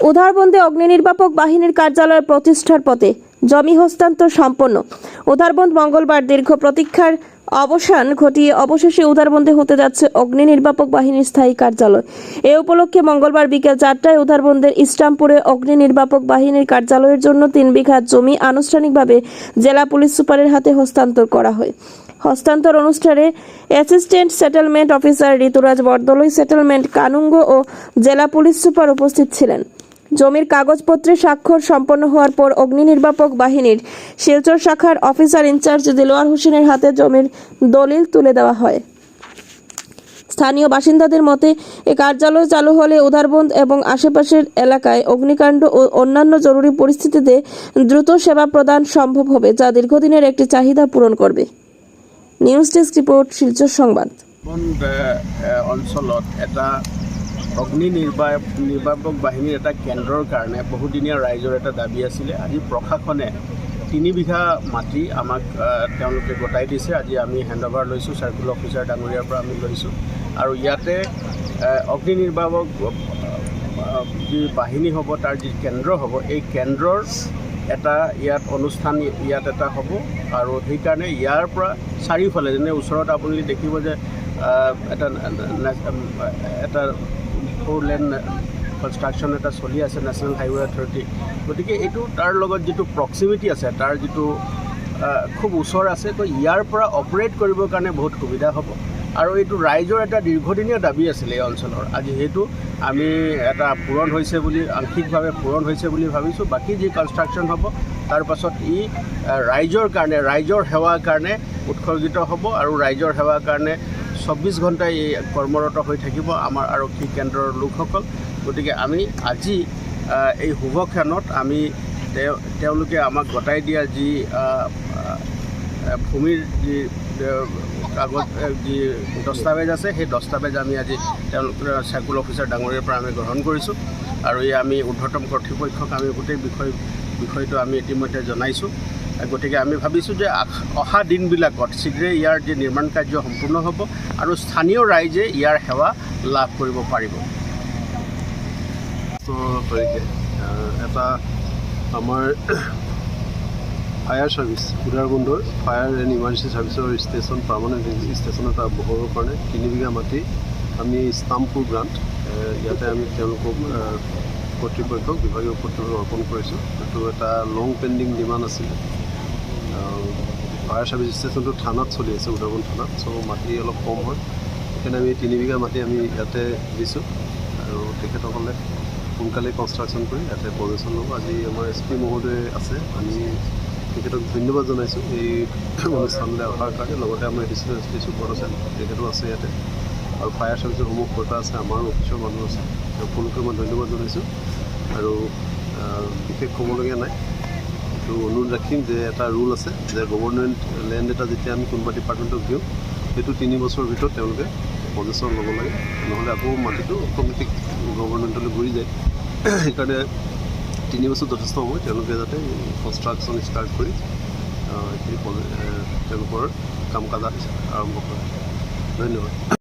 উধারবন্দে অগ্নি নির্বাপক বাহিনীর কার্যালয় প্রতিষ্ঠার পথে জমি হস্তান্তর সম্পন্ন। উধারবন্দ মঙ্গলবার দীর্ঘ প্রতীক্ষার অবসান ঘটিয়ে অবশেষে উধারবন্দে হতে যাচ্ছে অগ্নি নির্বাপক বাহিনীর স্থায়ী কার্যালয়। এ উপলক্ষে মঙ্গলবার বিকেল চারটায় উধারবন্দের ইসলামপুরে অগ্নি নির্বাপক বাহিনীর কার্যালয়ের জন্য তিন বিঘা জমি আনুষ্ঠানিকভাবে জেলা পুলিশ সুপারের হাতে হস্তান্তর করা হয়। হস্তান্তর অনুষ্ঠানে assistant settlement officer Rituraj Bordoloi, settlement Kanungo ও জেলা পুলিশ সুপার উপস্থিত ছিলেন। জমির কাগজপত্রে স্বাক্ষর সম্পন্ন হওয়ার পর অগ্নি নির্বাপক বাহিনীর শিলচর শাখার অফিসার ইনচার্জ দিলোয়ার হোসেনের হাতে জমির দলিল তুলে দেওয়া হয়। স্থানীয় বাসিন্দাদের মতে, এ কার্যালয় চালু হলে উধারবন্দ এবং আশেপাশের এলাকায় অগ্নিকাণ্ড ও অন্যান্য জরুরি পরিস্থিতিতে দ্রুত সেবা প্রদান সম্ভব হবে, যা দীর্ঘদিনের একটি চাহিদা পূরণ করবে। নিউজ ডেস্ক রিপোর্ট, শিলচর সংবাদ। অঞ্চলত এটা অগ্নি নিৰ্বা নিৰ্বাপক বাহিনীৰ এটা কেন্দ্ৰৰ কাৰণে বহুদিনীয়া ৰাইজৰ এটা দাবি আছিলে। আজি প্ৰশাসনে তিনি বিঘা মাটি আমাক তেওঁলোকে গতাই দিছে। আজি আমি হেণ্ডঅভাৰ লৈছোঁ চাৰ্কুল অফিচাৰ ডাঙৰীয়াৰ পৰা আমি লৈছোঁ। আৰু ইয়াতে অগ্নি নিৰ্বাপক যি বাহিনী হ'ব, তাৰ যি কেন্দ্ৰ হ'ব, এই কেন্দ্ৰৰ এটা ইয়াত অনুষ্ঠান, ইয়াত এটা হ'ব। আৰু সেইকাৰণে ইয়াৰ পৰা চাৰিওফালে, যেনে ওচৰত আপুনি দেখিব যে এটা এটা ফ'ৰ লেন কনষ্ট্ৰাকশ্যন এটা চলি আছে নেশ্যনেল হাইৱে অথৰিটি। গতিকে এইটো তাৰ লগত যিটো প্ৰক্সিমিটি আছে, তাৰ যিটো খুব ওচৰ আছে, তো ইয়াৰ পৰা অপাৰেট কৰিবৰ কাৰণে বহুত সুবিধা হ'ব। আৰু এইটো ৰাইজৰ এটা দীৰ্ঘদিনীয়া দাবি আছিলে এই অঞ্চলৰ। আজি সেইটো আমি এটা পূৰণ হৈছে বুলি, আংশিকভাৱে পূৰণ হৈছে বুলি ভাবিছোঁ। বাকী যি কনষ্ট্ৰাকশ্যন হ'ব, তাৰ পাছত ই ৰাইজৰ কাৰণে, ৰাইজৰ সেৱাৰ কাৰণে উৎসৰ্গিত হ'ব আৰু ৰাইজৰ সেৱাৰ কাৰণে চৌব্বিছ ঘণ্টাই এই কৰ্মৰত হৈ থাকিব আমাৰ আৰক্ষী কেন্দ্ৰৰ লোকসকল। গতিকে আমি আজি এই শুভক্ষণত আমি তেওঁ, তেওঁলোকে আমাক গতাই দিয়া যি ভূমিৰ যি কাগজ যি দস্তাবেজ আছে, সেই দস্তাবেজ আমি আজি তেওঁলোক চাৰ্কুল অফিচাৰ ডাঙৰীয়াৰ পৰা আমি গ্ৰহণ কৰিছোঁ। আৰু এই আমি ঊৰ্ধ্বতম কৰ্তৃপক্ষক আমি গোটেই বিষয়, বিষয়টো আমি ইতিমধ্যে জনাইছোঁ। গতিকে আমি ভাবিছোঁ যে অহা দিনবিলাকত শীঘ্ৰে ইয়াৰ যি নিৰ্মাণ কাৰ্য সম্পূৰ্ণ হ'ব আৰু স্থানীয় ৰাইজে ইয়াৰ সেৱা লাভ কৰিব পাৰিব। এটা আমাৰ fire service Udarbond fire and emergency ছাৰ্ভিচৰ station, permanent station এটা বহাবৰ কাৰণে তিনি বিঘা মাটি আমি ষ্টাম্পপুৰ গ্ৰাণ্ট ইয়াতে আমি তেওঁলোকক কৰ্তৃপক্ষক, বিভাগীয় কৰ্তৃপক্ষক অৰ্পণ কৰিছোঁ। এইটো এটা লং পেণ্ডিং ডিমাণ্ড আছিলে। ফায়াৰ ছাৰ্ভিচ ষ্টেচনটো থানাত চলি আছে উদাৰবন্দ থানাত চ' মাটি অলপ কম হয়। সেইকাৰণে আমি তিনি বিঘা মাটি আমি ইয়াতে দিছোঁ আৰু তেখেতসকলে সোনকালে কনষ্ট্ৰাকশ্যন কৰি ইয়াতে পজিশ্যন ল'ব। আজি আমাৰ এছ পি মহোদয় আছে, আমি তেখেতক ধন্যবাদ জনাইছোঁ এই অনুষ্ঠানলৈ অহাৰ কাৰণে। লগতে আমাৰ এডিশ্যনেল এছ পি চুপাৰ আছে, তেখেতো আছে ইয়াতে। আৰু ফায়াৰ ছাৰ্ভিচৰ সমূহ কৰ্তা আছে, আমাৰো অফিচৰ মানুহ আছে। সকলোকে মই ধন্যবাদ জনাইছোঁ। আৰু বিশেষ ক'বলগীয়া নাই। এইটো অনুৰোধ ৰাখিম যে এটা ৰুল আছে যে গভৰ্ণমেণ্ট লেণ্ড এটা যেতিয়া আমি কোনোবা ডিপাৰ্টমেণ্টক দিওঁ, সেইটো তিনি বছৰৰ ভিতৰত তেওঁলোকে পজিশ্যন ল'ব লাগে। নহ'লে আকৌ মাটিটো অট'মেটিক গভৰ্ণমেণ্টলৈ ঘূৰি যায়। সেইকাৰণে তিনি বছৰ যথেষ্ট সময় তেওঁলোকে যাতে কনষ্ট্ৰাকশ্যন ষ্টাৰ্ট কৰি এইখিনি তেওঁলোকৰ কাম কাজ আৰম্ভ কৰে। ধন্যবাদ।